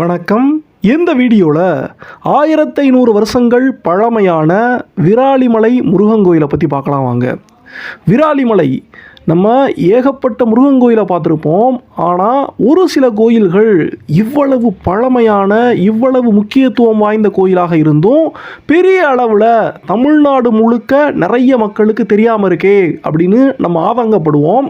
வணக்கம். இந்த வீடியோவில் ஆயிரத்தி ஐநூறு வருஷங்கள் பழமையான விராலிமலை முருகன் கோயிலை பற்றி பார்க்கலாம் வாங்க. விராலிமலை நம்ம ஏகப்பட்ட முருகன் கோயிலை பார்த்துருப்போம். ஆனால் ஒரு சில கோயில்கள் இவ்வளவு பழமையான இவ்வளவு முக்கியத்துவம் வாய்ந்த கோயிலாக இருந்தும் பெரிய அளவில் தமிழ்நாடு முழுக்க நிறைய மக்களுக்கு தெரியாமல் இருக்கே அப்படின்னு நம்ம ஆதங்கப்படுவோம்.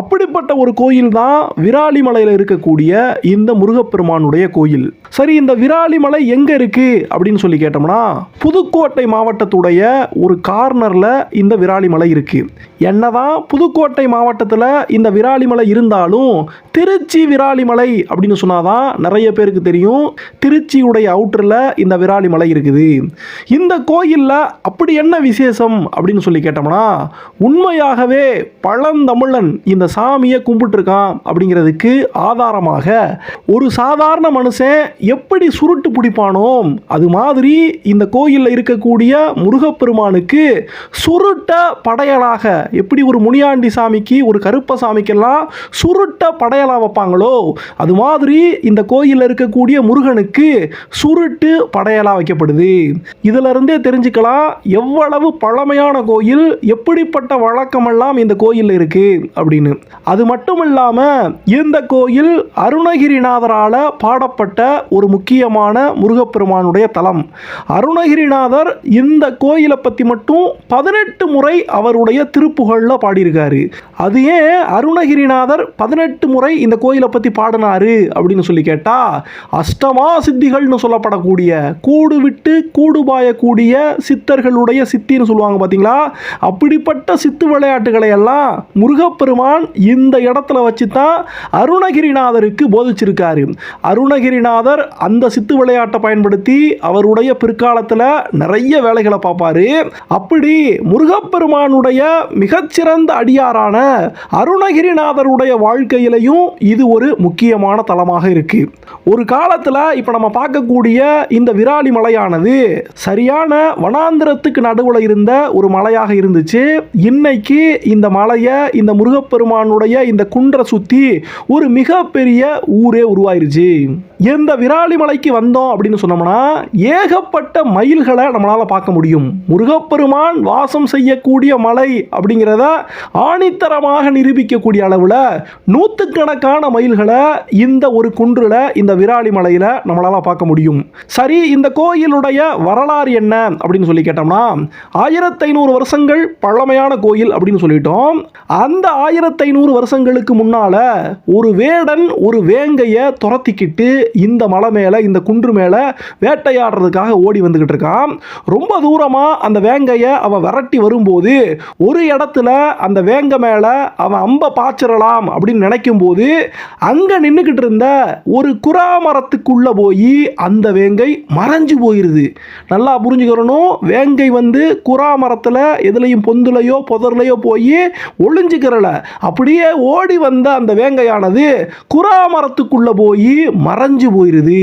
அப்படிப்பட்ட ஒரு கோயில் தான் விராலிமலையில் இருக்கக்கூடிய இந்த முருகப்பெருமானுடைய கோயில். சரி இந்த விராலிமலை எங்கே இருக்குது அப்படின்னு சொல்லி கேட்டோம்னா புதுக்கோட்டை மாவட்டத்துடைய ஒரு கார்னரில் இந்த விராலிமலை இருக்குது என்னதான் புதுக்கோட்டை மாவட்டத்தில் இந்த விராலிமலை இருந்தாலும் திருச்சி விராலிமலை அப்படின்னு சொன்னாதான் நிறைய பேருக்கு தெரியும். திருச்சியுடைய அவுட்டரில் இந்த விராலிமலை இருக்குது. இந்த கோயிலில் அப்படி என்ன விசேஷம் அப்படின்னு சொல்லி கேட்டோம்னா உண்மையாகவே பழந்தமிழன் இந்த சாமியை கும்பிட்டுருக்கான் அப்படிங்கிறதுக்கு ஆதாரமாக ஒரு சாதாரண மனுஷன் எப்படி சுருட்டு பிடிப்பானோ அது மாதிரி இந்த கோயிலில் இருக்கக்கூடிய முருகப்பெருமானுக்கு சுருட்ட படையலாக எப்படி ஒரு முனியாண்டி சாமிக்கு ஒரு கருப்ப சாமிக்கெல்லாம் சுருட்ட படையலா வைப்பாங்களோ? அது மாதிரி இந்த கோயிலில் இருக்கக்கூடிய முருகனுக்கு சுருட்டு படையலா வைக்கப்படுது. இதுல இருந்தே தெரிஞ்சுக்கலாம் எவ்வளவு பழமையான கோயில் எப்படிப்பட்ட வழக்கமெல்லாம் இந்த கோயிலில் இருக்கு அப்படின்னு. அது மட்டும் இல்லாம இந்த கோயில் அருணகிரிநாதரால பாடப்பட்ட ஒரு முக்கியமான முருகப்பெருமானுடைய தலம். அருணகிரிநாதர் இந்த கோயிலை பற்றி மட்டும் பதினெட்டு முறை அவருடைய திருப்புகழில் பாடியிருக்காரு. அது ஏன் அருணகிரிநாதர் பதினெட்டு முறை இந்த கோயிலை பற்றி பாடினாரு அப்படின்னு சொல்லி கேட்டால் அஷ்டமா சித்திகள்னு சொல்லப்படக்கூடிய கூடு விட்டு கூடு பாயக்கூடிய சித்தர்களுடைய சித்தின்னு சொல்லுவாங்க பார்த்தீங்களா அப்படிப்பட்ட சித்து விளையாட்டுகளை எல்லாம் முருகப்பெருமான் இந்த இடத்துல வச்சு தான் அருணகிரிநாதருக்கு போதிச்சிருக்காரு. அருணகிரிநாதர் அந்த சித்து விளையாட்டை பயன்படுத்தி அவருடைய பிற்காலத்தில் நிறைய வேலைகளை பார்ப்பாரு. அப்படி முருகப்பெருமானுடைய மிகச்சிறந்த அடியாரான அருணகிரிநாதருடைய வாழ்க்கையிலையும் இது ஒரு முக்கியமான தலமாக இருக்கு. ஒரு காலத்தில் இப்போ நம்ம பார்க்கக்கூடிய இந்த விராலி மலையானது சரியான வனாந்திரத்துக்கு நடுவில் இருந்த ஒரு மலையாக இருந்துச்சு. இன்னைக்கு இந்த மலையை இந்த முருகப்பெருமானுடைய இந்த குன்றை சுற்றி ஒரு மிகப்பெரிய ஊரே உருவாயிருச்சு. இந்த விராலி மலைக்கு வந்தோம் அப்படின்னு சொன்னோம்னா ஏகப்பட்ட மயில்களை நம்மளால் பார்க்க முடியும். முருகப்பெருமான் வாசம் செய்யக்கூடிய மலை அப்படிங்கிறத அடித்தரமாக நிரூபிக்கக்கூடிய அளவில் நூற்றுக்கணக்கான மயில்களை இந்த ஒரு குன்றில் இந்த விராலி மலையில் நம்மளால் பார்க்க முடியும். சரி இந்த கோயிலுடைய வரலாறு என்ன அப்படின்னு சொல்லி கேட்டோம்னா ஆயிரத்தி ஐநூறு வருஷங்கள் பழமையான கோயில் அப்படின்னு சொல்லிட்டோம். அந்த ஆயிரத்தி ஐநூறு வருஷங்களுக்கு முன்னால ஒரு வேடன் ஒரு வேங்கையை துரத்திக்கிட்டு இந்த மலை மேலே இந்த குன்று மேலே வேட்டையாடுறதுக்காக ஓடி வந்துக்கிட்டு இருக்கான். ரொம்ப தூரமாக அந்த வேங்கையை அவன் விரட்டி வரும்போது ஒரு இடத்துல அந்த வேங்க மேலே அவன் அம்ப பாய்ச்சிடலாம் அப்படின்னு நினைக்கும் போது அங்கே நின்றுக்கிட்டு இருந்த ஒரு குரா மரத்துக்குள்ளே போய் அந்த வேங்கை மறைஞ்சு போயிடுது நல்லா புரிஞ்சுக்கிறணும். வேங்கை வந்து குரா மரத்தில் எதுலேயும் பொந்துலையோ புதர்லையோ போய் ஒளிஞ்சுக்கிறல. அப்படியே ஓடி வந்த அந்த வேங்கையானது குரா மரத்துக்குள்ளே போய் மறைஞ்சு போயிடுது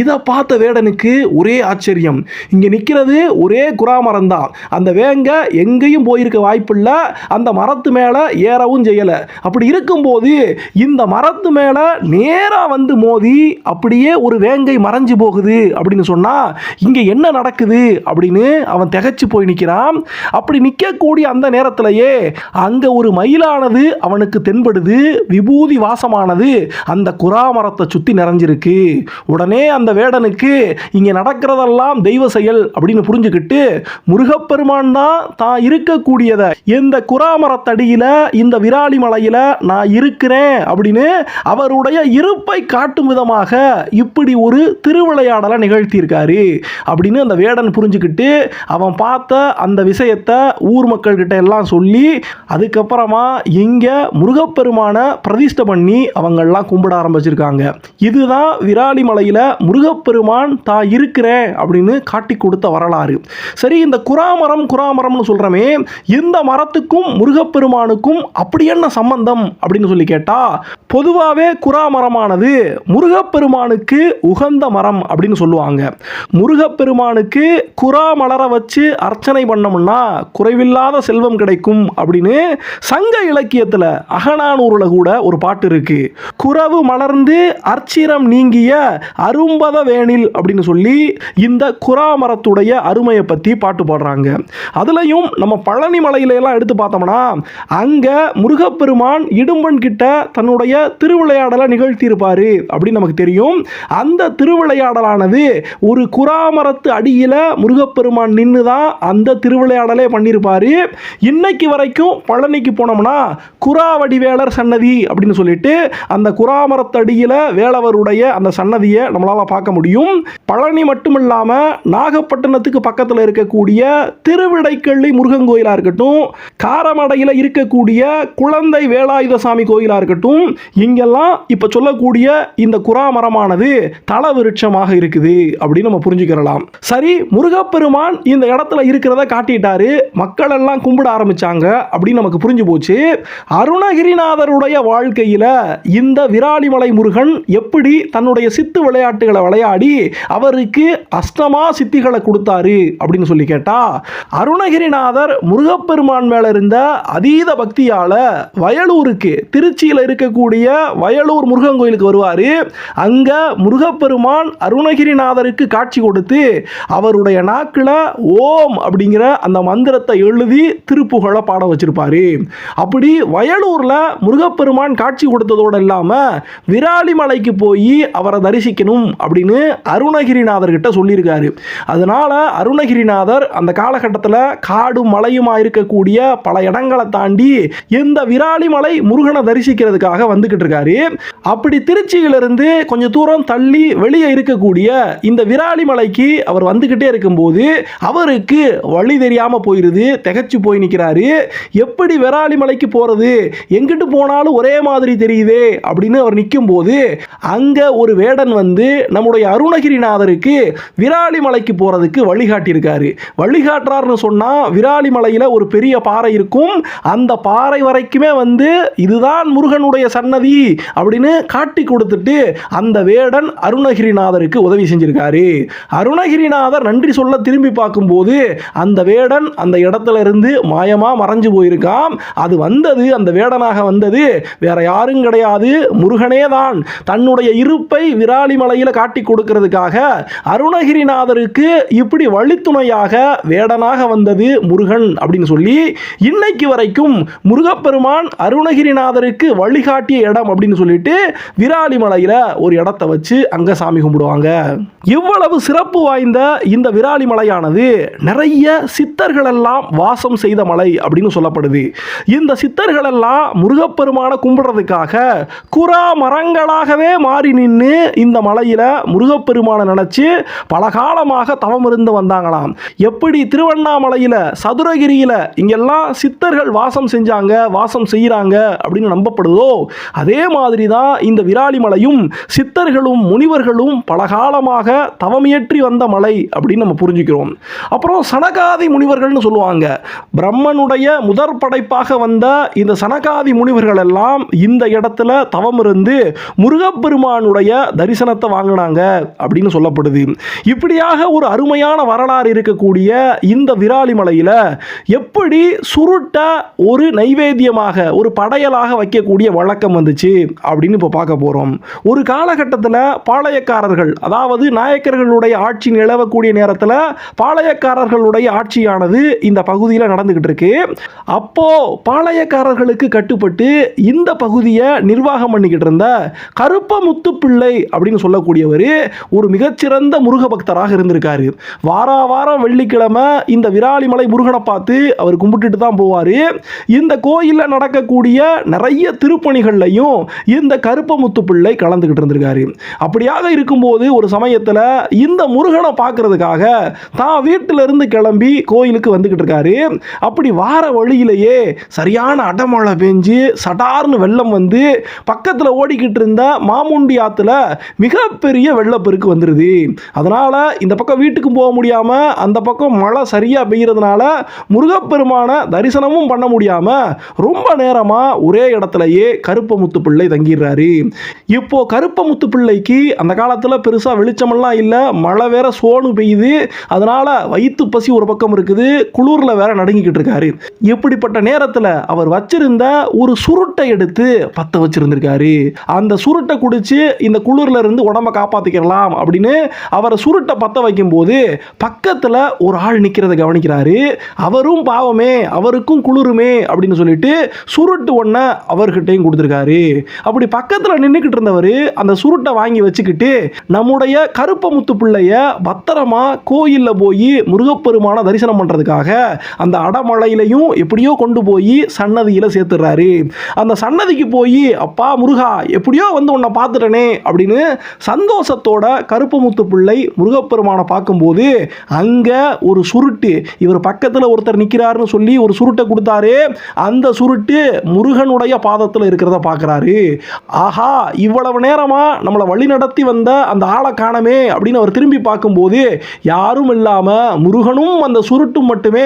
இதை பார்த்த வேடனுக்கு ஒரே ஆச்சரியம். இங்கே நிற்கிறது ஒரே குரா மரம் தான் அந்த வேங்கை எங்கேயும் போயிருக்க வாய்ப்பில்லை. அந்த மரத்து மேலே மேலே ஏறவும் செய்யலை. அப்படி இருக்கும்போது இந்த மரத்து மேலே நேராக வந்து மோதி அப்படியே ஒரு வேங்கை மறைஞ்சு போகுது அப்படின்னு சொன்னால் இங்கே என்ன நடக்குது அப்படின்னு அவன் திகச்சு போய் நிற்கிறான் அப்படி நிற்கக்கூடிய அந்த நேரத்திலேயே அங்கே ஒரு மயிலானது அவனுக்கு தென்படுது. விபூதி வாசமானது அந்த குறா மரத்தை சுற்றி நிறைஞ்சிருக்கு. உடனே அந்த வேடனுக்கு இங்கே நடக்கிறதெல்லாம் தெய்வ செயல் அப்படின்னு புரிஞ்சுக்கிட்டு முருகப்பெருமான் தான் தான் இருக்கக்கூடியதை எந்த குறா மரத்தடியில் குறாமரத்தடியில் இந்த விராலி மலையில் நான் இருக்கிறேன் அப்படின்னு அவருடைய இருப்பை காட்டும் விதமாக இப்படி ஒரு திருவிளையாடலை நிகழ்த்தியிருக்காரு அப்படின்னு அந்த வேடன் புரிஞ்சுக்கிட்டு அவன் பார்த்த அந்த விஷயத்தை ஊர் மக்கள்கிட்ட எல்லாம் சொல்லி அதுக்கப்புறமா இங்கே முருகப்பெருமானை பிரதிஷ்டை பண்ணி அவங்கெல்லாம் கும்பிட ஆரம்பிச்சிருக்காங்க. இதுதான் விராலி மலையில் முருகப்பெருமான் தான் இருக்கிறேன் அப்படின்னு காட்டி கொடுத்த வரலாறு. சரி இந்த குறாமரம் குறாமரம்னு சொல்கிறோமே இந்த மரத்துக்கும் முருகப்பெருமான் முருகப்பெருமானுக்கும் அப்படி என்ன சம்பந்தம் அப்படின்னு சொல்லி கேட்டா பொதுவாகவே குரா மரமானது முருகப்பெருமானுக்கு உகந்த மரம் அப்படின்னு சொல்லுவாங்க. முருகப்பெருமானுக்கு குரா மலர வச்சு அர்ச்சனை பண்ணோம்னா குறைவில்லாத செல்வம் கிடைக்கும் அப்படின்னு சங்க இலக்கியத்தில் அகநானூரில் கூட ஒரு பாட்டு இருக்கு. குறவு மலர்ந்து அர்ச்சிரம் நீங்கிய அரும்பத வேணில் அப்படின்னு சொல்லி இந்த குரா மரத்துடைய அருமையை பற்றி பாட்டு பாடுறாங்க. அதுலயும் நம்ம பழனி மலையில எல்லாம் எடுத்து பார்த்தோம்னா அங்கே முருகப்பெருமான் இடும்பன் கிட்ட தன்னுடைய திருவிளையாடலை நிகழ்த்தியிருப்பார் அப்படின்னு நமக்கு தெரியும். அந்த திருவிளையாடலானது ஒரு குராமரத்து அடியில் முருகப்பெருமான் நின்று தான் அந்த திருவிளையாடலே பண்ணியிருப்பார். இன்னைக்கு வரைக்கும் பழனிக்கு போனோம்னா குரா வடிவேலர் சன்னதி அப்படின்னு சொல்லிட்டு அந்த குராமரத்து அடியில் வேலவருடைய அந்த சன்னதியை நம்மளால் பார்க்க முடியும். பழனி மட்டும் இல்லாமல் நாகப்பட்டினத்துக்கு பக்கத்தில் இருக்கக்கூடிய திருவிடைக்கள்ளி முருகன் கோயிலாக இருக்கட்டும் காரமடையில் இருக்க இருக்கக்கூடிய குழந்தை வேலாயுத சாமி கோயிலாக இருக்கட்டும் இங்கெல்லாம் இப்போ சொல்லக்கூடிய இந்த குரா மரமானது தல விருட்சமாக இருக்குது அப்படின்னு நம்ம புரிஞ்சுக்கிறலாம். சரி முருகப்பெருமான் இந்த இடத்துல இருக்கிறத காட்டிட்டாரு. மக்களெல்லாம் கும்பிட ஆரம்பித்தாங்க அப்படின்னு நமக்கு புரிஞ்சு போச்சு. அருணகிரிநாதருடைய வாழ்க்கையில் இந்த விராலிமலை முருகன் எப்படி தன்னுடைய சித்து விளையாட்டுகளை விளையாடி அவருக்கு அஷ்டமா சித்திகளை கொடுத்தாரு அப்படின்னு சொல்லி கேட்டா அருணகிரிநாதர் முருகப்பெருமான் மேல இருந்த அதீத பக்தியால வயலூருக்கு திருச்சியில் இருக்கக்கூடிய வயலூர் முருகன் கோயிலுக்கு வருவார். அங்க முருகப்பெருமான் அருணகிரிநாதருக்கு காட்சி கொடுத்து அவருடைய நாக்கில் ஓம் அப்படிங்கிற அந்த மந்திரத்தை எழுதி திருப்புகழை பாட வச்சிருப்பாரு. அப்படி வயலூர்ல முருகப்பெருமான் காட்சி கொடுத்ததோடு இல்லாம விராலிமலைக்கு போய் அவரை தரிசிக்கணும் அப்படின்னு அருணகிரிநாதர் கிட்ட சொல்லியிருக்காரு. அதனால அருணகிரிநாதர் அந்த காலகட்டத்தில் காடும் மலையுமா இருக்கக்கூடிய பல இடங்களை தாண்டி இந்த விராலிமலை முருகனை தரிசிக்கிறதுக்காக வந்துகிட்டு இருக்காரு. அப்படி திருச்சியிலிருந்து கொஞ்சம் தூரம் தள்ளி வெளியே இருக்கக்கூடிய இந்த விராலிமலைக்கு அவர் வந்துகிட்டே இருக்கும்போது அவருக்கு வழி தெரியாம போயிருது. திகச்சு போய் நிற்கிறாரு. எப்படி விராலிமலைக்கு போகிறது எங்கிட்டு போனாலும் ஒரே மாதிரி தெரியுதே அப்படின்னு அவர் நிற்கும் போது ஒரு வேடன் வந்து நம்முடைய அருணகிரிநாதருக்கு விராலிமலைக்கு போறதுக்கு வழிகாட்டியிருக்காரு. வழிகாட்டுறாருன்னு சொன்னால் விராலிமலையில் ஒரு பெரிய பாறை இருக்கும். அந்த பாறை வரைக்குமே வந்து இதுதான் முருகனுடைய சன்னதி அப்படின்னு காட்டி கொடுத்துட்டு அந்த வேடன் அருணகிரிநாதருக்கு உதவி செஞ்சிருக்காரு. அருணகிரிநாதர் நன்றி சொல்ல திரும்பி பார்க்கும்போது அந்த வேடன் அந்த இடத்துல இருந்து மாயமா மறைஞ்சு போயிருக்கான் அது வந்தது அந்த வேடனாக வந்தது. வேற யாரும் கிடையாது. முருகனே தான். தன்னுடைய இருப்பை விராலிமலையில் காட்டி கொடுக்கிறதுக்காக அருணகிரிநாதருக்கு இப்படி வழித்துணையாக வேடனாக வந்தது முருகன் அப்படின்னு சொல்லி இன்னைக்கு வரைக்கும் முருகப்பெருமான் அருணகிரிநாதருக்கு வழிகாட்டிய இடம் அப்படின்னு சொல்லிட்டு விராலிமலையில் ஒரு இடத்த வச்சு அங்கே சாமி கும்பிடுவாங்க. இவ்வளவு சிறப்பு வாய்ந்த இந்த விராலிமலையானது நிறைய சித்தர்கள் எல்லாம் வாசம் செய்த மலை அப்படின்னு சொல்லப்படுது. இந்த சித்தர்கள் எல்லாம் முருகப்பெருமான கும்பிடுறதுக்காக குரா மரங்களாகவே மாறி நின்று இந்த மலையில் முருகப்பெருமானை நினச்சி பல காலமாக தவம் இருந்து வந்தாங்களாம். எப்படி திருவண்ணாமலையில் சதுரகிரியில் இங்கெல்லாம் சித்தர்கள் வாசம் செஞ்சாங்க வாசம் செய்கிறாங்க அப்படின்னு நம்பப்படுதோ அதே மாதிரி தான் இந்த விராலிமலையும் சித்தர்களும் முனிவர்களும் பல காலமாக தவமியற்றி வந்த மலை அப்படின்னு நம்ம புரிஞ்சுக்கிறோம். அப்புறம் சனகாதி முனிவர்கள்னு சொல்லுவாங்க. பிரம்மனுடைய முதற் படைப்பாக வந்த இந்த சனகாதி முனிவர்கள் எல்லாம் இந்த இடத்துல தவம் இருந்து முருகப்பெருமானுடைய தரிசனத்தை வாங்கினாங்க அப்படின்னு சொல்லப்படுது. இப்படியாக ஒரு அருமையான வரலாறு இருக்கக்கூடிய இந்த விராலிமலையில் எப்படி சுருட்ட ஒரு நைவேத்தியமாக ஒரு படையலாக வைக்கக்கூடிய வழக்கம் வந்துச்சு அப்படின்னு இப்போ பார்க்க போகிறோம் ஒரு காலகட்டத்தில் பாளையக்காரர்கள் அதாவது நாயக்கர்களுடைய ஆட்சி நிலவக்கூடிய நேரத்தில் பாளையக்காரர்களுடைய ஆட்சியானது இந்த பகுதியில் நடந்துக்கிட்டு இருக்கு. அப்போ பாளையக்காரர்களுக்கு கட்டுப்பட்டு இந்த பகுதியை நிர்வாகம் பண்ணிக்கிட்டு இருந்த கருப்ப முத்துப்பிள்ளை அப்படின்னு சொல்லக்கூடியவர் ஒரு மிகச்சிறந்த முருக பக்தராக இருந்திருக்காரு. வாரா வாரம் வெள்ளிக்கிழமை இந்த விராலிமலை முருகனை பார்த்து அவர் கும்பிட்டுட்டு தான் போவார். இந்த கோயிலில் நடக்கக்கூடிய நிறைய திருப்பணிகள்லையும் இந்த கருப்ப முத்துப்பிள்ளை கலந்துக்கிட்டு இருந்திருக்காரு. அப்படியாக இருக்கும்போது ஒரு சமயத்தில் இந்த முருகனை பார்க்கறதுக்காக தான் வீட்டிலிருந்து கிளம்பி கோயிலுக்கு வந்து வந்துக்கிட்டு இருக்காரு. அப்படி வார வழியிலேயே சரியான அடமழை பெஞ்சு சடார்னு வெள்ளம் வந்து பக்கத்தில் ஓடிக்கிட்டு இருந்த மாமுண்டி ஆற்றுல மிகப்பெரிய வெள்ளப்பெருக்கு வந்துடுது அதனால் இந்த பக்கம் வீட்டுக்கு போக முடியாமல் அந்த பக்கம் மழை சரியாக பெய்யறதுனால முருகப்பெருமான தரிசனமும் பண்ண முடியாமல் முடியாம ரொம்ப நேரமா ஒரே இடத்துலயே கருப்பமுத்து பிள்ளை தங்கிடுறாரு. இப்போ கருப்பமுத்து பிள்ளைக்கு அந்த காலத்துல பெருசா வெளிச்சமெல்லாம் இல்லை மழை வேற சோனு பெய்யுது. அதனால வயிற்று பசி ஒரு பக்கம் இருக்குது குளிர்ல வேற நடுங்கிக்கிட்டு இருக்காரு. இப்படிப்பட்ட நேரத்தில் அவர் வச்சிருந்த ஒரு சுருட்டை எடுத்து பற்ற வச்சிருந்திருக்காரு. அந்த சுருட்டை குடிச்சு இந்த குளிர்ல இருந்து உடம்ப காப்பாற்றிக்கலாம் அப்படின்னு அவரை சுருட்டை பற்ற வைக்கும்போது பக்கத்தில் ஒரு ஆள் நிற்கிறத கவனிக்கிறாரு. அவரும் பாவமே அவருக்கும் குளிருமே அப்படின்னு சொல்லிட்டு சுருட்டு ஒன்றை அவர்கிட்டையும் கொடுத்துருக்காரு. அப்படி பக்கத்தில் நின்றுக்கிட்டு இருந்தவர் அந்த சுருட்டை வாங்கி வச்சுக்கிட்டு நம்முடைய கருப்பமுத்து பிள்ளைய பத்திரமா கோயிலில் போய் முருகப்பெருமான தரிசனம் பண்ணுறதுக்காக அந்த அடமலையிலையும் எப்படியோ கொண்டு போய் சன்னதியில் சேர்த்துடுறாரு அந்த சன்னதிக்கு போய் அப்பா முருகா எப்படியோ வந்து உன்னை பார்த்துட்டனே அப்படின்னு சந்தோஷத்தோட கருப்புமுத்து பிள்ளை முருகப்பெருமானை பார்க்கும்போது அங்கே ஒரு சுருட்டு இவர் பக்கத்தில் ஒருத்தர் நிற்கிறாருன்னு சொல்லி ஒரு சுருட்டை கொடுத்தாரு அந்த சுருட்டு முருகனுடைய பாதத்தில் இருக்கிறத பார்க்குறாரு. ஆஹா இவ்வளவு நேரமாக நம்மளை வழி நடத்தி வந்த அந்த ஆளை காணமே அப்படின்னு அவர் திரும்பி பார்க்கும்போது யாரும் இல்லாமல் முருகனும் அந்த சுருட்டும் மட்டுமே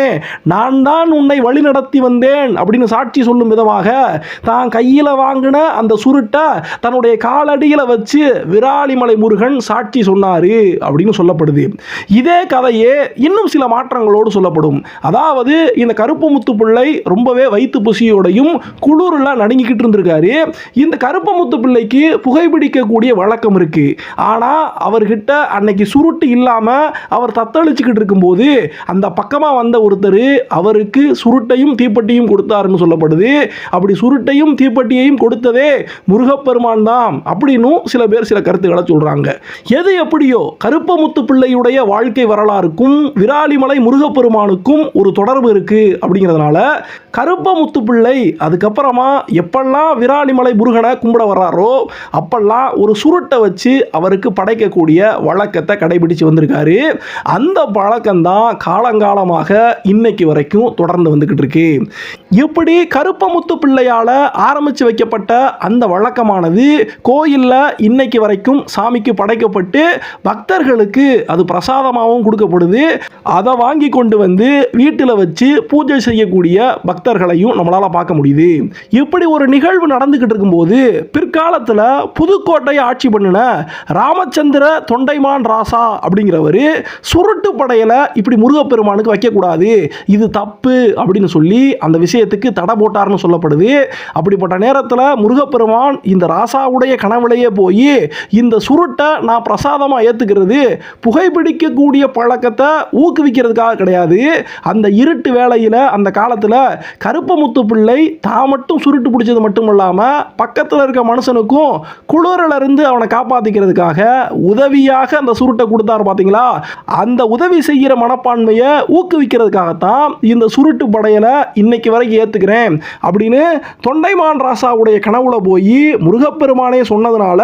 நான் தான் உன்னை வழி நடத்தி வந்தேன் அப்படின்னு சாட்சி சொல்லும் விதமாக தான் கையில் வாங்கின அந்த சுருட்டை தன்னுடைய காலடியில் வச்சு விராலிமலை முருகன் சாட்சி சொன்னார் அப்படின்னு சொல்லப்படுது. இதே கதையே இன்னும் சில மாற்றங்களோடு சொல்லப்படும். அதாவது இந்த கருப்பு முத்து பிள்ளை ரொம்பவே வயிற்று புசியோடையும் குளிரில் நடுங்கிக்கிட்டு இருந்திருக்காரு. இந்த கருப்பு முத்து பிள்ளைக்கு புகைப்பிடிக்கக்கூடிய வழக்கம் இருக்கு. ஆனால் அவர்கிட்ட அன்னைக்கு சுருட்டு இல்லாமல் அவர் தத்தளிச்சுக்கிட்டு இருக்கும்போது அந்த பக்கமாக வந்த ஒருத்தர் அவருக்கு சுருட்டையும் தீப்பெட்டியும் கொடுத்தாருன்னு சொல்லப்படுது. அப்படி சுருட்டையும் தீப்பெட்டியையும் கொடுத்ததே முருகப்பெருமான் தான் அப்படின்னும் சில பேர் சில கருத்துக்களை சொல்கிறாங்க எது எப்படியோ கருப்பமுத்து பிள்ளையுடைய வாழ்க்கை வரலாறுக்கும் விராலிமலை முருகப்பெருமானுக்கும் ஒரு தொடர்பு இருக்கு அப்படிங்கிறதுனால கருப்பமுத்து பிள்ளை அதுக்கப்புறமா எப்பெல்லாம் விராலிமலை முருகனை கும்பிட வர்றாரோ அப்பெல்லாம் ஒரு சுருட்டை வச்சு அவருக்கு படைக்கக்கூடிய வழக்கத்தை கடைபிடிச்சு வந்திருக்காரு. அந்த பழக்கம்தான் காலங்காலமாக இன்னைக்கு வரைக்கும் தொடர்ந்து வந்துக்கிட்டு இருக்கு. இப்படி கருப்பமுத்து பிள்ளையால் ஆரம்பித்து வைக்கப்பட்ட அந்த வழக்கமானது கோயிலில் இன்னைக்கு வரைக்கும் சாமிக்கு படைக்கப்பட்டு பக்தர்களுக்கு அது பிரசாதமாகவும் கொடுக்கப்படுது. அதை வாங்கி கொண்டு வந்து வீட்டில் வச்சு பூஜை செய்யக்கூடிய பக்தர்களையும் நம்மளால் பார்க்க முடியுது. இப்படி ஒரு நிகழ்வு நடந்துக்கிட்டு இருக்கும்போது பிற்காலத்தில் புதுக்கோட்டையை ஆட்சி பண்ணின ராமச்சந்திர தொண்டைமான் ராசா அப்படிங்கிறவர் சுருட்டு படையில் இப்படி முருகப்பெருமானுக்கு வைக்கக்கூடாது. இது தப்பு அப்படின்னு சொல்லி அந்த விஷயத்துக்கு தடை போட்டார்னு சொல்லப்படுது. அப்படிப்பட்ட நேரத்தில் முருகப்பெருமான் இந்த ராசாவுடைய கனவுலையே போய் இந்த சுருட்டை நான் பிரசாதமாக ஏற்றுக்கிறது புகைப்பிடிக்கக்கூடிய பழக்கத்தை ஊக்குவிக்கிறதுக்காக கிடையாது. அந்த இருட்டு வேலையில் அந்த காலத்தில் கருப்பமுத்து பிள்ளை தான் மட்டும் சுருட்டு பிடிச்சது மட்டும் இல்லாமல் பக்கத்தில் இருக்க மனுஷனுக்கும் குளிரிலிருந்து அவனை காப்பாற்றிக்கிறதுக்காக உதவியாக அந்த சுருட்டை கொடுத்தாரு பார்த்தீங்களா அந்த உதவி செய்கிற மனப்பான்மையை காரணத்துக்காகத்தான் இந்த சுருட்டு படையலை இன்னைக்கு வரைக்கும் ஏற்றுக்கிறேன் அப்படின்னு தொண்டைமான் ராசாவுடைய கனவுல போய் முருகப்பெருமானே சொன்னதுனால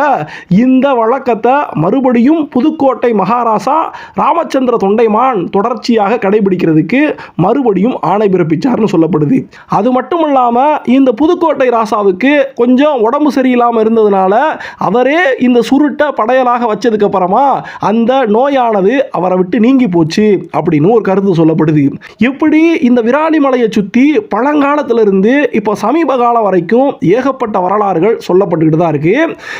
இந்த வழக்கத்தை மறுபடியும் புதுக்கோட்டை மகாராசா ராமச்சந்திர தொண்டைமான் தொடர்ச்சியாக கடைபிடிக்கிறதுக்கு மறுபடியும் ஆணை பிறப்பிச்சார்னு சொல்லப்படுது. அது மட்டும் இல்லாமல் இந்த புதுக்கோட்டை ராசாவுக்கு கொஞ்சம் உடம்பு சரியில்லாமல் இருந்ததுனால அவரே இந்த சுருட்டை படையலாக வச்சதுக்கு அப்புறமா அந்த நோயானது அவரை விட்டு நீங்கி போச்சு அப்படின்னு ஒரு கருத்து சொல்லப்படுது. இப்படி இந்த விராலிமலையை சுற்றி பழங்காலத்திலிருந்து இப்போ சமீப காலம் வரைக்கும் ஏகப்பட்ட வரலாறுகள் சொல்லப்பட்டுக்கிட்டு தான் இருக்கு.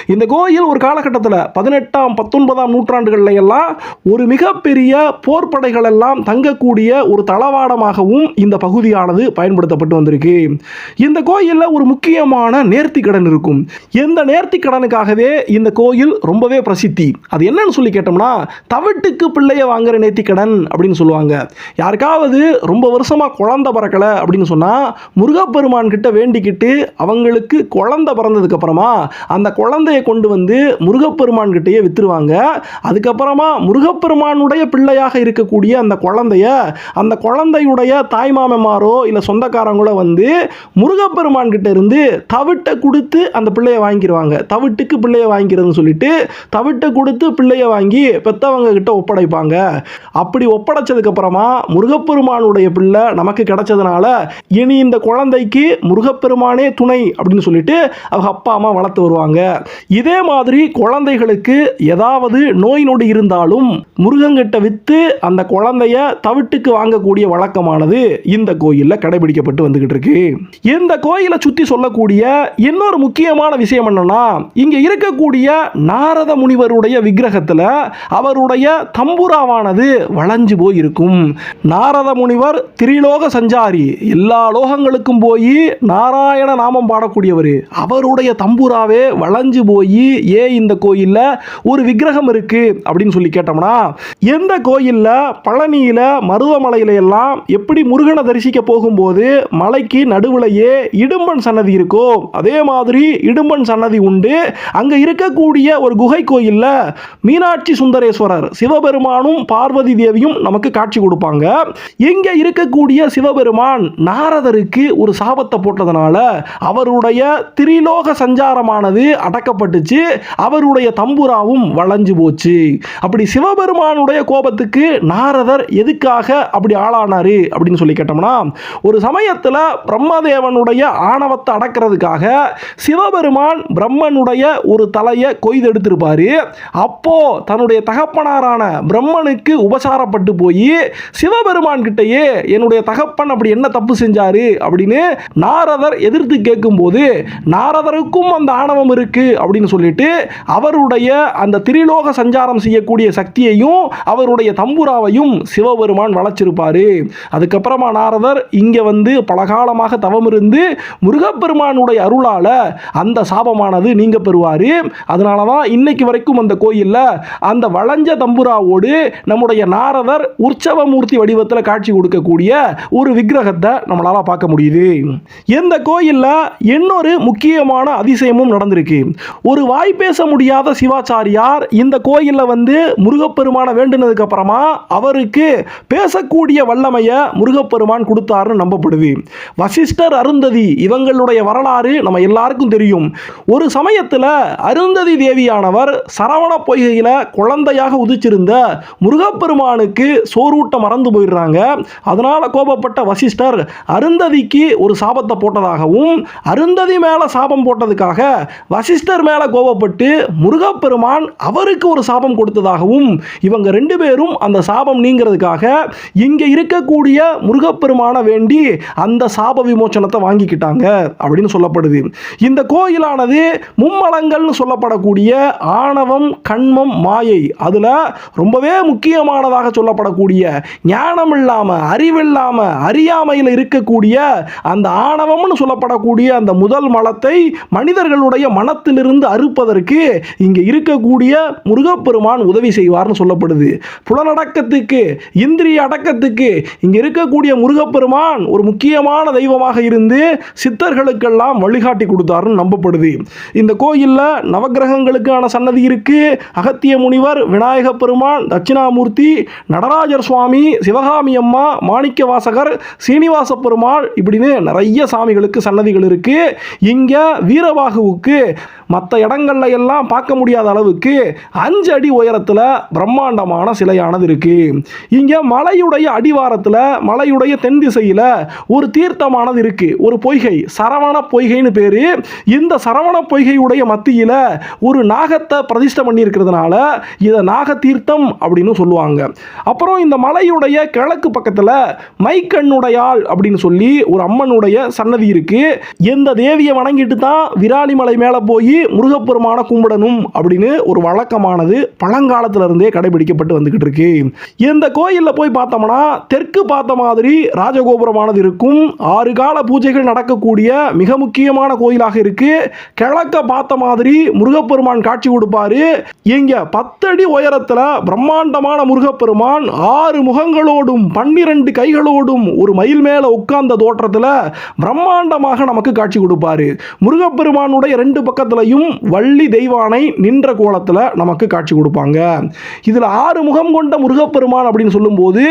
இந்த கோயில் ஒரு காலகட்டத்தில் பதினெட்டாம் பத்தொன்பதாம் நூற்றாண்டுகள்ல எல்லாம் ஒரு மிகப்பெரிய போர்ப்படைகள் எல்லாம் தங்கக்கூடிய ஒரு தளவாடமாகவும் இந்த பகுதியானது பயன்படுத்தப்பட்டு வந்திருக்கு. இந்த கோயிலில் ஒரு முக்கியமான நேர்த்திக்கடன் இருக்கும். எந்த நேர்த்திக்கடனுக்காகவே இந்த கோயில் ரொம்பவே பிரசித்தி. அது என்னன்னு சொல்லி கேட்டோம்னா தவிட்டுக்கு பிள்ளைய வாங்குற நேர்த்திக்கடன் அப்படின்னு சொல்லுவாங்க. யாருக்காவது ரொம்ப வருஷமாக குழந்த பிறக்கலை அப்படின்னு சொன்னால் முருகப்பெருமான் கிட்ட வேண்டிக்கிட்டு அவங்களுக்கு குழந்த பிறந்ததுக்கப்புறமா அந்த குழந்தைய கொண்டு வந்து முருகப்பெருமான் கிட்டேயே விற்றுருவாங்க அதுக்கப்புறமா முருகப்பெருமானுடைய பிள்ளையாக இருக்கக்கூடிய அந்த குழந்தைய அந்த குழந்தையுடைய தாய்மாமன்மாரோ இல்லை சொந்தக்காரங்களோ வந்து முருகப்பெருமான் கிட்ட இருந்து தவிட்டை கொடுத்து அந்த பிள்ளைய வாங்கிடுவாங்க தவிட்டுக்கு பிள்ளைய வாங்கிக்கிறதுன்னு சொல்லிட்டு தவிட்டை கொடுத்து பிள்ளைய வாங்கி பெத்தவங்க கிட்ட ஒப்படைப்பாங்க. அப்படி ஒப்படைச்சதுக்கப்புறமா முருகப்பெருமான் முருகப்பெருமானுடைய பிள்ளை நமக்கு கிடைச்சதுனால இனி இந்த குழந்தைக்கு முருகப்பெருமானே துணை அப்படின்னு சொல்லிட்டு அவங்க அப்பா அம்மா வளர்த்து வருவாங்க. இதே மாதிரி குழந்தைகளுக்கு ஏதாவது நோய் நொடி இருந்தாலும் முருகங்கிட்ட விற்று அந்த குழந்தைய தவிட்டுக்கு வாங்கக்கூடிய வழக்கமானது இந்த கோயிலில் கடைபிடிக்கப்பட்டு வந்துகிட்டு இருக்கு. இந்த கோயிலை சுற்றி சொல்லக்கூடிய இன்னொரு முக்கியமான விஷயம் என்னன்னா இங்க இருக்கக்கூடிய நாரத முனிவருடைய விக்கிரகத்தில் அவருடைய தம்புராவானது வளைஞ்சு போய் இருக்கும் நாரத முனிவர் திரிலோக சஞ்சாரி. எல்லா லோகங்களுக்கும் போய் நாராயண நாமம் பாடக்கூடியவர். அவருடைய தம்பூராவே வளைஞ்சு போய் ஏன் இந்த கோயிலில் ஒரு விக்கிரகம் இருக்கு அப்படின்னு சொல்லி கேட்டோம்னா எந்த கோயிலில் பழனியில் மருதமலையில எல்லாம் எப்படி முருகனை தரிசிக்க போகும்போது மலைக்கு நடுவுலையே இடும்பன் சன்னதி இருக்கோ அதே மாதிரி இடும்பன் சன்னதி உண்டு. அங்கே இருக்கக்கூடிய ஒரு குகை கோயிலில் மீனாட்சி சுந்தரேஸ்வரர் சிவபெருமானும் பார்வதி தேவியும் நமக்கு காட்சி கொடுப்பாங்க. இங்கே இருக்கக்கூடிய சிவபெருமான் நாரதருக்கு ஒரு சாபத்தை போட்டதுனால அவருடைய திரிலோக சஞ்சாரமானது அடக்கப்பட்டுச்சு அவருடைய தம்புராவும் வளைஞ்சு போச்சு. அப்படி சிவபெருமானுடைய கோபத்துக்கு நாரதர் எதுக்காக அப்படி ஆளானாரு அப்படின்னு சொல்லி கேட்டோம்னா ஒரு சமயத்தில் பிரம்மதேவனுடைய ஆணவத்தை அடக்கிறதுக்காக சிவபெருமான் பிரம்மனுடைய ஒரு தலையை கொய்தெடுத்திருப்பாரு அப்போ தன்னுடைய தகப்பனாரான பிரம்மனுக்கு உபசாரப்பட்டு போய் சிவபெருமான் கிட்டயே என்னுடைய தகப்பன் அப்படி என்ன தப்பு செஞ்சாரு அப்படின்னு நாரதர் எதிர்த்து கேட்கும்போது நாரதருக்கும் அந்த ஆணவம் இருக்கு அப்படின்னு சொல்லிட்டு அவருடைய அந்த திரிலோக சஞ்சாரம் செய்யக்கூடிய சக்தியையும் அவருடைய தம்புராவையும் சிவபெருமான் வளைச்சிருப்பாரு. அதுக்கப்புறமா நாரதர் இங்க வந்து பலகாலமாக தவம் இருந்து முருகப்பெருமானுடைய அருளால அந்த சாபமானது நீங்க பெறுவாரு. அதனால தான் இன்னைக்கு வரைக்கும் அந்த கோயிலில் அந்த வளைஞ்ச தம்புராவோடு நம்முடைய நாரதர் உற்சவமூர்த்தி வடிவத்தில் காட்சி கொடுக்கக்கூடிய ஒரு விக்கிரகத்தை நம்மளால பார்க்க முடியுது. இந்த கோயிலில் இன்னொரு முக்கியமான அதிசயமும் நடந்திருக்கு. ஒரு வாய் பேச முடியாத சிவாச்சாரியார் இந்த கோயிலில் வந்து முருகப்பெருமான வேண்டுனதுக்கு அப்புறமா அவருக்கு பேசக்கூடிய வல்லமையை முருகப்பெருமான் கொடுத்தாருன்னு நம்பப்படுது. வசிஷ்டர் அருந்ததி இவங்களுடைய வரலாறு நம்ம எல்லாருக்கும் தெரியும். ஒரு சமயத்தில் அருந்ததி தேவியானவர் சரவண பொய்கையில் குழந்தையாக உதிச்சிருந்த முருகப்பெருமானுக்கு சோறூட்ட மறந்து போயிடுறாங்க. அதனால் கோபப்பட்ட வசிஷ்டர் அருந்ததிக்கு ஒரு சாபத்தை போட்டதாகவும் அருந்ததி மேலே சாபம் போட்டதுக்காக வசிஷ்டர் மேலே கோபப்பட்டு முருகப்பெருமான் அவருக்கு ஒரு சாபம் கொடுத்ததாகவும் இவங்க ரெண்டு பேரும் அந்த சாபம் நீங்கிறதுக்காக இங்கே இருக்கக்கூடிய முருகப்பெருமானை வேண்டி அந்த சாப விமோச்சனத்தை வாங்கிக்கிட்டாங்க அப்படின்னு சொல்லப்படுது. இந்த கோயிலானது மும்மலங்கள்னு சொல்லப்படக்கூடிய ஆணவம் கண்மம் மாயை அதில் ரொம்பவே முக்கியமானதாக சொல்லப்படக்கூடிய ஞானம் இல்லாமல் அறிவில்லாமல் அறியாமையில் இருக்கக்கூடிய அந்த ஆணவம்னு சொல்லப்படக்கூடிய அந்த முதல் மலத்தை மனிதர்களுடைய மனத்திலிருந்து அறுப்பதற்கு இங்கே இருக்கக்கூடிய முருகப்பெருமான் உதவி செய்வார்னு சொல்லப்படுது. புலனடக்கத்துக்கு இந்திரிய அடக்கத்துக்கு இங்கே இருக்கக்கூடிய முருகப்பெருமான் ஒரு முக்கியமான தெய்வமாக இருந்து சித்தர்களுக்கெல்லாம் வழிகாட்டி கொடுத்தாருன்னு நம்பப்படுது. இந்த கோயிலில் நவகிரகங்களுக்கான சன்னதி இருக்கு. அகத்திய முனிவர் விநாயக பெருமான் தட்சிணாமூர்த்தி நடராஜர் சுவாமி சிவகாமி அம்மா மாணிக்க வாசகர் சீனிவாச பெருமாள் இப்படின்னு நிறைய சாமிகளுக்கு சன்னதிகள் இருக்கு. இங்கே வீரபாகுவுக்கு மற்ற இடங்கள்ல எல்லாம் பார்க்க முடியாத அளவுக்கு அஞ்சு அடி உயரத்தில் பிரம்மாண்டமான சிலையானது இருக்குது இங்கே மலையுடைய அடிவாரத்தில் மலையுடைய தென் திசையில் ஒரு தீர்த்தமானது இருக்கு. ஒரு பொய்கை சரவண பொய்கைன்னு பேரு. இந்த சரவண பொய்கையுடைய மத்தியில் ஒரு நாகத்தை பிரதிஷ்டை பண்ணியிருக்கிறதுனால இதை நாக தீர்த்தம் அப்படின்னு சொல்லுவாங்க. அப்புறம் இந்த மலையுடைய கிழக்கு பக்கத்தில் மைக்கண்ணுடையாள் அப்படின்னு சொல்லி ஒரு அம்மனுடைய சன்னதி இருக்கு. எந்த தேவியை வணங்கிட்டு தான் விராலிமலை மேலே போய் முருகப்பெருமான கும்பிடணும் அப்படின்னு ஒரு வழக்கமானது பழங்காலத்துல இருந்தே கடைபிடிக்கப்பட்டு வந்துக்கிட்டு இருக்கு. இந்த கோயிலில் போய் பார்த்தோம்னா தெற்கு பார்த்த மாதிரி ராஜகோபுரமானது இருக்கும். ஆறு கால பூஜைகள் நடக்கக்கூடிய மிக முக்கியமான கோயிலாக இருக்கு. கிழக்க பார்த்த மாதிரி முருகப்பெருமான் காட்சி கொடுப்பாரு. இங்க பத்தடி உயரத்தில் பிரம்மாண்டமான முருகப்பெருமான் ஆறு முகங்களோடும் பன்னிரண்டு கைகளோடும் ஒரு மயில் மேல உட்கார்ந்த தோற்றத்துல பிரம்மாண்டமாக நமக்கு காட்சி கொடுப்பாரு. முருகப்பெருமானுடைய ரெண்டு பக்கத்துலையும் வள்ளி தெய்வானை நின்ற கோலத்துல நமக்கு காட்சி கொடுப்பாங்க. இதுல ஆறு முகம் கொண்ட முருகப்பெருமான் அப்படின்னு சொல்லும்போது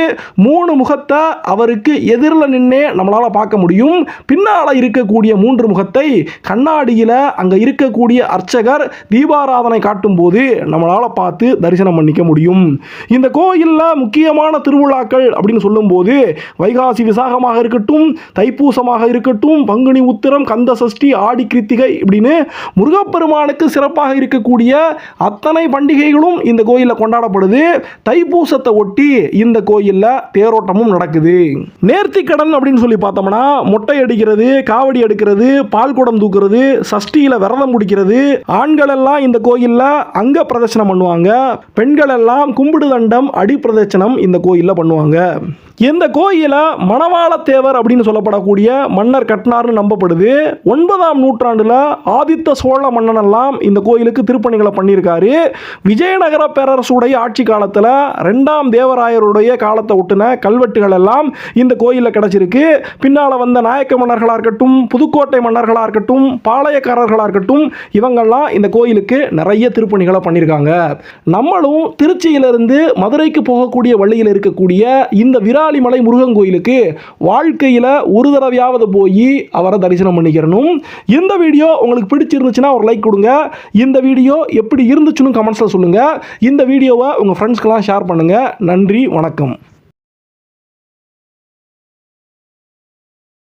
மூணு முகத்தை அவருக்கு எதிரில் நின்னே நம்மளால பார்க்க முடியும். பின்னால இருக்கக்கூடிய மூன்று முகத்தை கண்ணாடியில் அங்க இருக்கக்கூடிய அர்ச்சகர் தீபாராதனை காட்டும் போது நம்மளால பார்த்து தரிசனம் பண்ணிக்க முடியும். இந்த கோயிலில் முக்கியமான திருவிழாக்கள் அப்படி அப்படின்னு சொல்லும்போது வைகாசி விசாகமாக இருக்கட்டும் தைப்பூசமாக இருக்கட்டும் பங்குனி உத்திரம் கந்த சஷ்டி ஆடி கிருத்திகை இப்படின்னு முருகப்பெருமானுக்கு சிறப்பாக இருக்கக்கூடிய அத்தனை பண்டிகைகளும் இந்த கோயிலில் கொண்டாடப்படுது. தைப்பூசத்தை ஒட்டி இந்த கோயிலில் தேரோட்டமும் நடக்குது. நேர்த்திக்கடன் அப்படின்னு அப்படின்னு சொல்லி பார்த்தோம்னா மொட்டை அடிக்கிறது காவடி எடுக்கிறது பால் குடம் தூக்குறது சஷ்டியில் விரதம் முடிக்கிறது. ஆண்கள் எல்லாம் இந்த கோயிலில் அங்க பிரதட்சணம் பண்ணுவாங்க. பெண்கள் எல்லாம் கும்பிடு தண்டம் அடி பிரதட்சணம் இந்த கோயிலில் பண்ணுவாங்க. வணக்கம் இந்த கோயிலை மணவாளத்தேவர் அப்படின்னு சொல்லப்படக்கூடிய மன்னர் கட்டினார்னு நம்பப்படுது. ஒன்பதாம் நூற்றாண்டில் ஆதித்த சோழ மன்னனெல்லாம் இந்த கோயிலுக்கு திருப்பணிகளை பண்ணியிருக்காரு. விஜயநகர பேரரசுடைய ஆட்சி காலத்தில் ரெண்டாம் தேவராயருடைய காலத்தை ஒட்டின கல்வெட்டுகள் எல்லாம் இந்த கோயிலில் கிடச்சிருக்கு. பின்னால் வந்த நாயக்க மன்னர்களாக இருக்கட்டும் புதுக்கோட்டை மன்னர்களாக இருக்கட்டும் பாளையக்காரர்களாக இருக்கட்டும் இவங்கெல்லாம் இந்த கோயிலுக்கு நிறைய திருப்பணிகளை பண்ணியிருக்காங்க. நம்மளும் திருச்சியிலிருந்து மதுரைக்கு போகக்கூடிய வழியில் இருக்கக்கூடிய இந்த விராலிமலை முருகன் கோயிலுக்கு வாழ்க்கையில் ஒரு தடவையாவது போய் அவரை தரிசனம் பண்ணிக்கிறணும். இந்த வீடியோ உங்களுக்கு பிடிச்சிருந்துச்சுன்னா ஒரு லைக் கொடுங்க. இந்த வீடியோ எப்படி இருந்துச்சுன்னு கமெண்ட்ஸில் சொல்லுங்கள் இந்த வீடியோவை உங்கள் ஃப்ரெண்ட்ஸ்க்கெல்லாம் ஷேர் பண்ணுங்கள் நன்றி வணக்கம்.